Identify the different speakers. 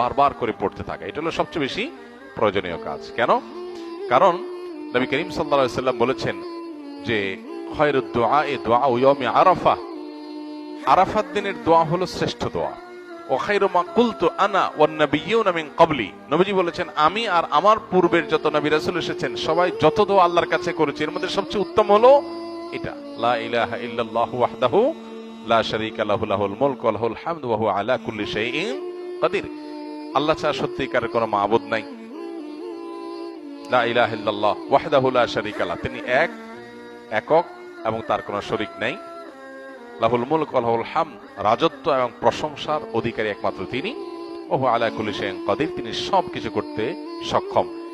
Speaker 1: বারবার করে পড়তে থাকা। এটা হলো সবচেয়ে বেশি প্রয়োজনীয় কাজ। কেন? কারণ নবী করিম সাল্লাম বলেছেন যে দোয়া আরাফা। আরাফাত দিনের দোয়া হলো শ্রেষ্ঠ দোয়া আমি আর আমার পূর্বের যত নবী এসেছেন, সবাই যত দোয়া আল্লাহর কাছে করেছে, এর মধ্যে সবচেয়ে উত্তম হলো এটা। লা লাহুল হামদু আলা আল্লাহ ছাড়া সত্যিকার কোন মাবুদ নাই। তিনি এক, একক, এবং তার কোনো শরিক নেই। লাহুল মুলক লাহুল হাম রাজত্ব এবং প্রশংসার অধিকারী একমাত্র তিনি। ওহ আলাকুল কদির, তিনি সব কিছু করতে সক্ষম।